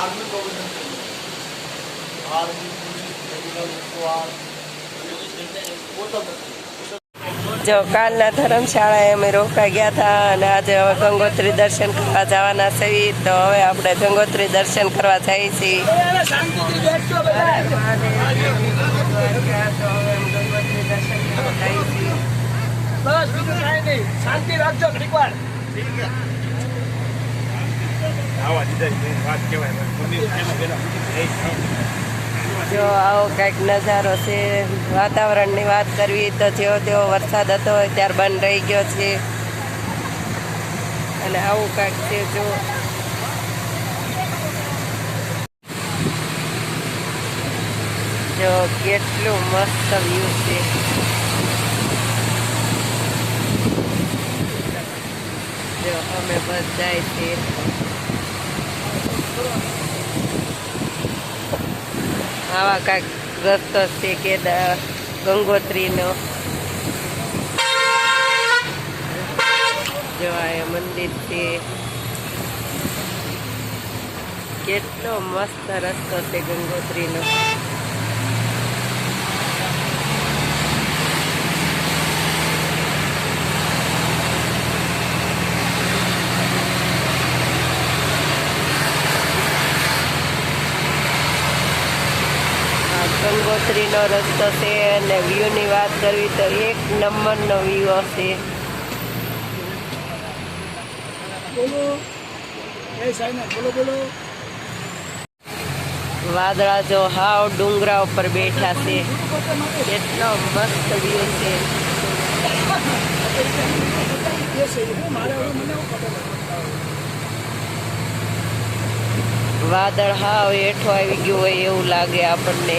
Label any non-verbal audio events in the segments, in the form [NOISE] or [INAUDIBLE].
Army provision જો કાલના ધર્મશાળાએ અમે રોકાઈ ગયા હતા અને આજે હવે ગંગોત્રી દર્શન કરવા જવાના છીએ તો હવે આપણે ગંગોત્રી દર્શન કરવા જઈએ છીએ. શાંતિ બીજું જો આવો કંઈક નજારો છે, વાતાવરણની વાત કરવી તો જેવો તેવો વરસાદ હતો, ત્યાર બંધ રહી ગયો છે. અને આવું કંઈક છે, જો. જો કેટલું મસ્ત વ્યૂ છે. જો અમે બધા છે. આવા કાંઈક રસ્તો છે કે ગંગોત્રીનો. જવાય મંદિર છે. કેટલો મસ્ત રસ્તો છે ગંગોત્રીનો આ ગંગોત્રીનો રસ્તો છે અને વ્યૂની વાત કરવી તો એક નંબરનો વ્યૂ હશે. વાદળા જો હાવ ડુંગરા ઉપર બેઠા છે. કેટલો મસ્ત વ્યૂ છે? વાદળ હાવ હેઠો આવી ગયું હોય એવું લાગે આપણને.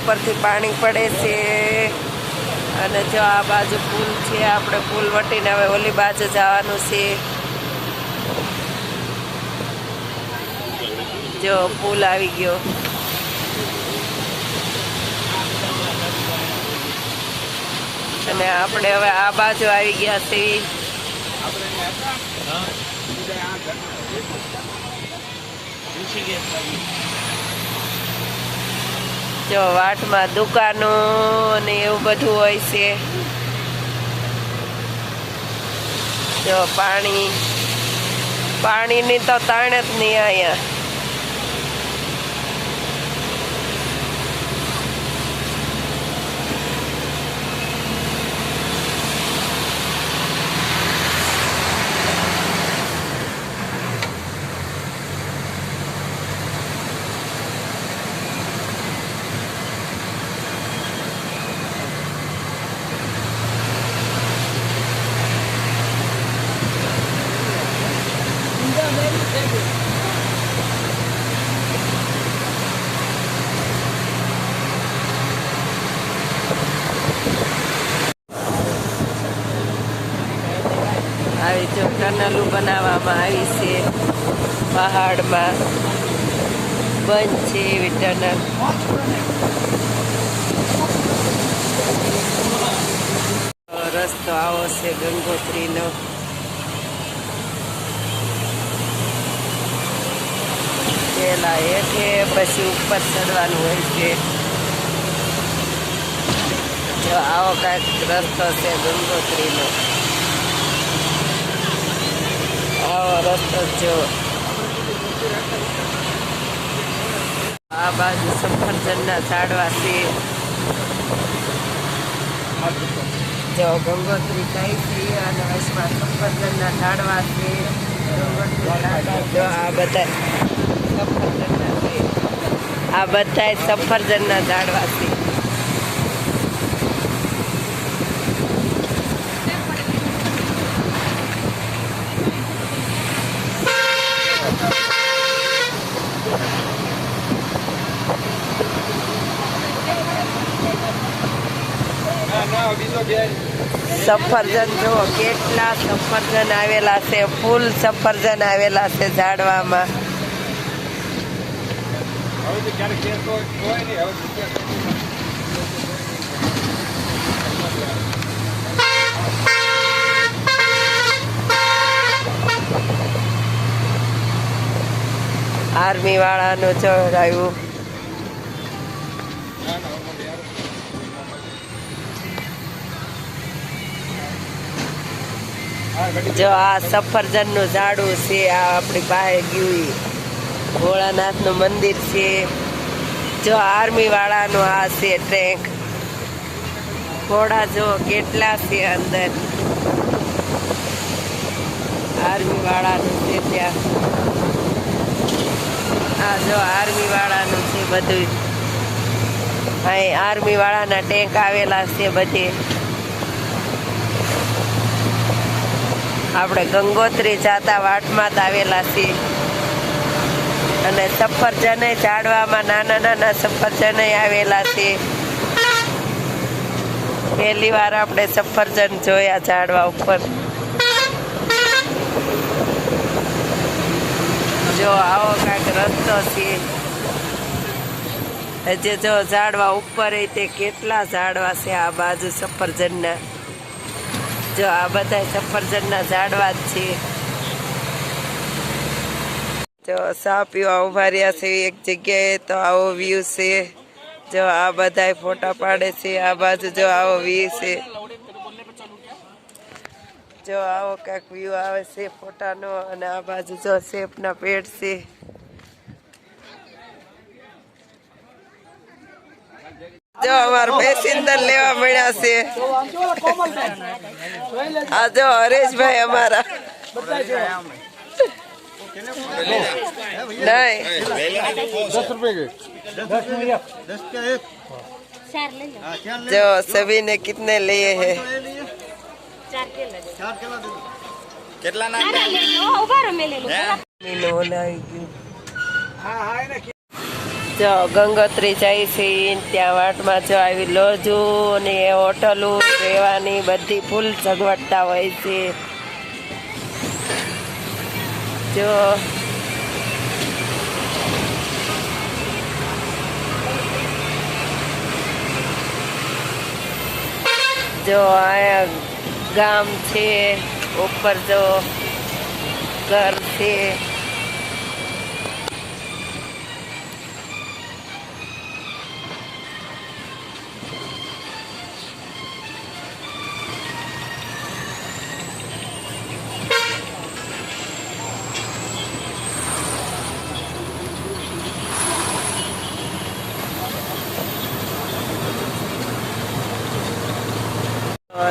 ઉપરથી પાણી પડે છે. અને જો આ બાજુ પુલ છે, આપણે પુલ વટીને હવે ઓલી બાજુ જવાનું છે. જો પુલ આવી ગયો. અને આપણે હવે આ બાજુ આવી ગયા છીએ જો વાટમાં દુકાનો ને એવું બધું હોય છે. જો પાણી, પાણીની તો તાણ જ નહીં અહીંયા આવી જો ટનલું બનાવવામાં આવી છે. પહાડમાં બંધ છે એવી ટનલ. રસ્તો આવો છે ગંગોત્રીનો. પહેલા હેઠે, પછી ઉપર ચડવાનું હોય છે. આવો કાંઈક રસ્તો છે ગંગોત્રીનો. જો આ બાજુ સફરજનના ઝાડવા છે જો ગંગોત્રી થઈ છે અને વચમાં સફરજનના ઝાડવા છે જો આ બધા સફરજનના છે આ બધા સફરજનના ઝાડવા છે. સફરજન જો કેટલા સફરજન આવેલા છે ફૂલ સફરજન આવેલા છે ઝાડવામાં. આર્મી વાળાનું ચડાવ્યું જો આ સફરજનનું ઝાડું છે, આ આપણી પાસે ગયું. ભોળાનાથનું મંદિર છે. જો આર્મી વાળાનું આ છે ટ્રેક. ઘોડા જો કેટલા છે અંદર. આર્મી વાળાનું છે ત્યાં. આ જો આર્મી વાળાનું છે બધું અહીં આર્મી વાળાના ટેન્ક આવેલા છે બધે. આપણે ગંગોત્રી જાતા વાટમાં જ આવેલા છીએ. અને સફરજને ઝાડવામાં નાના નાના સફરજને આવેલા છે પહેલી વાર આપણે સફરજન જોયા ઝાડવા ઉપર. જો આવો કાંઈક રસ્તો છે. હજે જો ઝાડવા ઉપર તે કેટલા ઝાડવા છે આ બાજુ સફરજનના. જો આ બધા સફરજનના ઝાડવા જ છે જો સા પીવા ઊભા રહ્યા છે એક જગ્યાએ તો આવો વ્યૂ છે. જો આ બધા ફોટા પાડે છે, આ બાજુ જો આવો વ્યૂ છે. જો આવો કાંઈક વ્યૂ આવે છે ફોટાનો અને આ બાજુ જો શેપના પેડ છે. જો અમારા પેસેન્જર લેવા મળ્યા છે આ જો હરેશભાઈ અમારા નહીં દસ રૂપિયા दस का एक चार ले लो हाँ चार ले जो सभी ने कितने लिए हैं ले लिए चार જો ગંગોત્રી જાય છે, ત્યાં વાટમાં જો આવી લોજુ ને હોટલો, રહેવાની બધી ફૂલ સગવડતા હોય છે. જો. જો આ ગામ છે, ઉપર જો ઘર છે.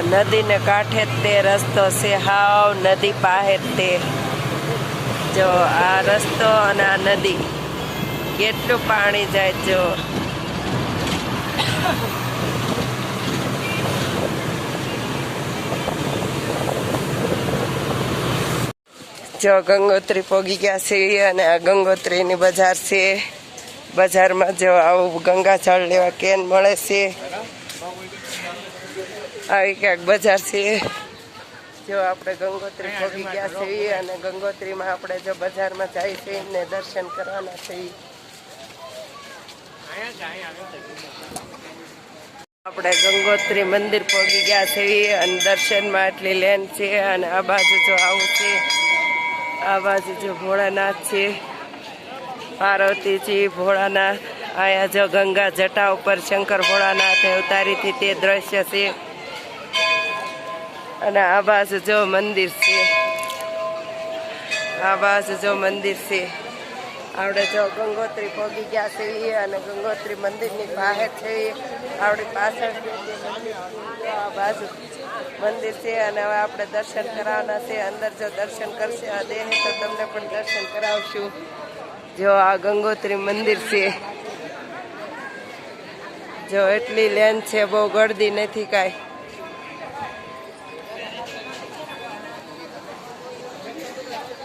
નદીને કાંઠે તે રસ્તો છે. હાવ નદી પાસે તે. જો આ રસ્તો અને આ નદી કેટલું પાણી જાય જો. જો ગંગોત્રી પોગી ગયા છે અને આ ગંગોત્રીની બજાર છે. બજારમાં જો આવું ગંગા જળ લેવા કેન મળે છે. આવી ક્યાંક બજાર છે. જો આપણે ગંગોત્રી પહોંચી ગયા છીએ અને ગંગોત્રીમાં આપણે જો બજારમાં જાય છે ને દર્શન કરવાના છીએ આપણે ગંગોત્રી મંદિર પહોંચી ગયા છીએ અને દર્શનમાં એટલી લેન છે અને આ બાજુ જો આવું છે આ બાજુ જો ભોળાનાથ છે પાર્વતીજી ભોળાનાથ આયા જો ગંગા જટા ઉપર શંકર ભોળાનાથે ઉતારીથી તે દ્રશ્ય છે. અને આ બાજુ જો મંદિર છે. આ બાજુ જો મંદિર છે. આપણે જો ગંગોત્રી પહોંચી ગયા છે અને ગંગોત્રી મંદિરની બહાર છે આપણી પાછળ આ બાજુ મંદિર છે અને હવે આપણે દર્શન કરાવવાના છે. અંદર જો દર્શન કરશે આ દેહ તો તમને પણ દર્શન કરાવશું. જો આ ગંગોત્રી મંદિર છે. જો એટલી લેન છે બહુ ગળદી નથી કાંઈ.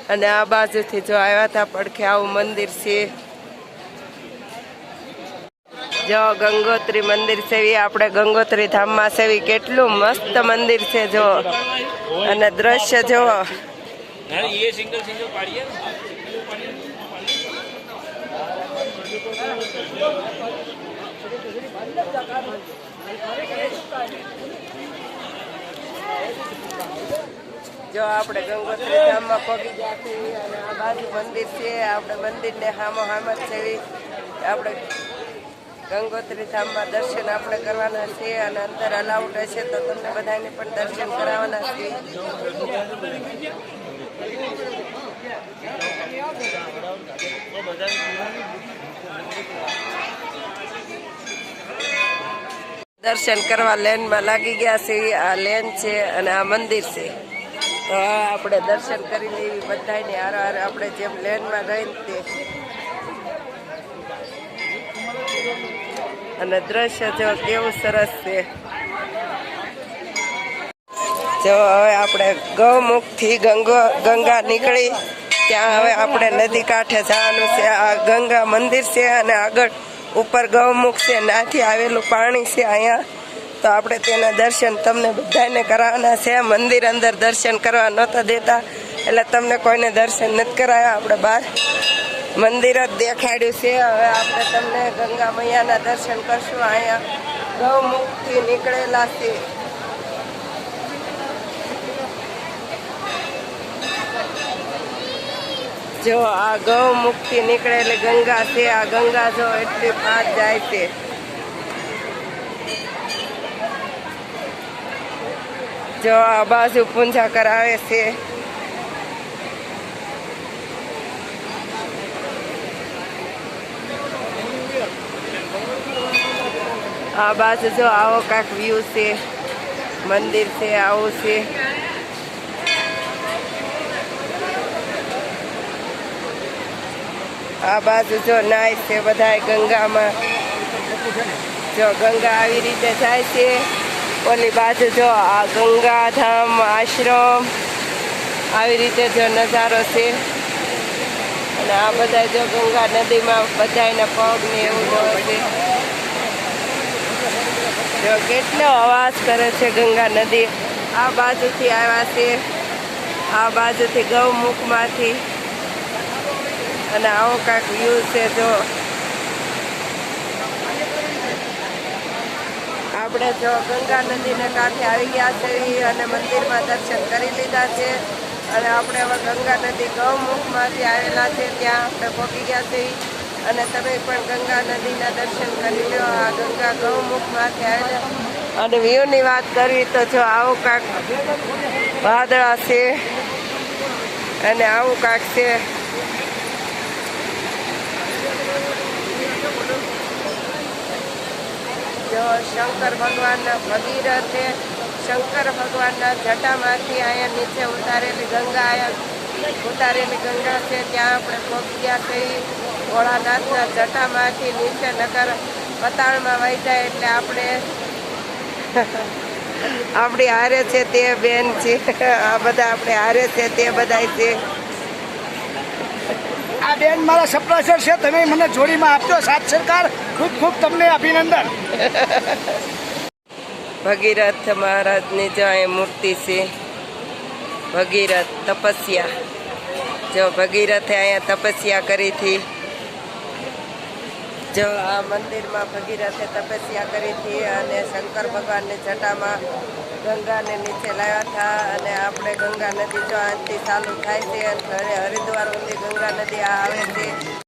અને આ બાજુથી જો આવ્યા હતા પડખે આવું મંદિર છે જો ગંગોત્રી મંદિર સેવી આપણે ગંગોત્રી ધામમાં સેવી કેટલું મસ્ત મંદિર છે, જો અને દ્રશ્ય જુઓ Thank you. જો આપણે ગંગોત્રી ધામમાં પગી ગયા છીએ અને આ બાજુ મંદિર છે, આપણે મંદિરને હામો હામ જ સેવી આપણે ગંગોત્રી ધામમાં દર્શન આપણે કરવાના છે અને અંદર અલાઉડ હશે તો તમને બધાને પણ દર્શન કરાવવાના છે. દર્શન કરવા લેનમાં લાગી ગયા છે આ લેન છે અને આ મંદિર છે. આપણે દર્શન કરી લેવી બધાને હાર હાર, આપણે જેમ લેનમાં રહીને તે. અને દ્રશ્ય જો કેવું સરસ છે. જો હવે આપણે ગૌમુખથી ગંગો, ગંગા નીકળી. ત્યાં હવે આપણે નદી કાંઠે જવાનું છે. આ ગંગા મંદિર છે અને આગળ ઉપર ગૌમુખ છે. નાથી આવેલું પાણી છે અહીંયા. તો આપણે તેના દર્શન તમને બધાને કરાવવાના છે. મંદિર અંદર દર્શન કરવા નહોતા દેતા. એટલે તમને કોઈને દર્શન નથી કરાયા આપણે બહાર. મંદિર જ દેખાડ્યું છે. હવે આપણે તમને ગંગા મૈયાના દર્શન કરશું. અહીંયા ગૌમુખથી નીકળેલા છે. જો આ ગૌમુખથી નીકળેલી ગંગા છે. આ ગંગા જો એટલી પાર જાય છે. જો આ બાજુ પૂંજા કરાવે છે આ બાજુ જો આવો કાંક વ્યૂ છે મંદિર છે આવું છે આ બાજુ જો નાય છે બધા ગંગામાં જો ગંગા આવી રીતે જાય છે ઓલી બાજુ જો આ ગંગાધામ આશ્રમ, આવી રીતે જો નજારો છે. અને આ બધા જો ગંગા નદીમાં બધાના પગ ને એવું છે. જો કેટલો અવાજ કરે છે ગંગા નદી. આ બાજુથી આવ્યા છે. આ બાજુથી ગૌમુખમાંથી. અને આવો કાંઈક વ્યૂ છે જો. આપણે જો ગંગા નદીને કાંઠે આવી ગયા છે અને મંદિરમાં દર્શન કરી લીધા છે. અને આપણે હવે ગંગા નદી ગૌમુખમાંથી આવેલા છે, ત્યાં આપણે પહોંચી ગયા છે અને તમે પણ ગંગા નદીના દર્શન કરી લો, આ ગંગા ગૌમુખમાંથી આવેલા. અને વ્યૂની વાત કરવી તો જો આવું કાંક વાદળા છે અને આવું કાંક છે. શંકર ભગવાનના ભગીરથે શંકર ભગવાનના જટામાંથી અહીંયા નીચે ઉતારેલી ગંગા આયા, ઉતારેલી ગંગા છે, ત્યાં આપણે પહોંચ્યા થઈ ભોળાનાથના જટામાંથી નીચે નગર પતાળમાં વહી જાય એટલે આપણે [LAUGHS] આપણી હારે છે તે બેન છે. આ બધા આપણે હારે છે તે બધા છે. બેન મારા સપ્રાસર છે, તમે મને જોડીમાં આપજો. સાત સરકાર, ખૂબ ખૂબ તમને અભિનંદન. ભગીરથ મહારાજની જો અહીં મૂર્તિ છે. ભગીરથ તપસ્યા. જો ભગીરથે અહીંયા તપસ્યા કરી હતી જો આ મંદિરમાં ભગીરથે તપસ્યા કરી હતી અને શંકર ભગવાનની જટામાં ગંગાને નીચે લાવ્યા હતા અને આપણે ગંગા નદી જો આજથી ચાલુ થાય છે અને હરિદ્વાર સુધી ગંગા નદી આ આવે છે.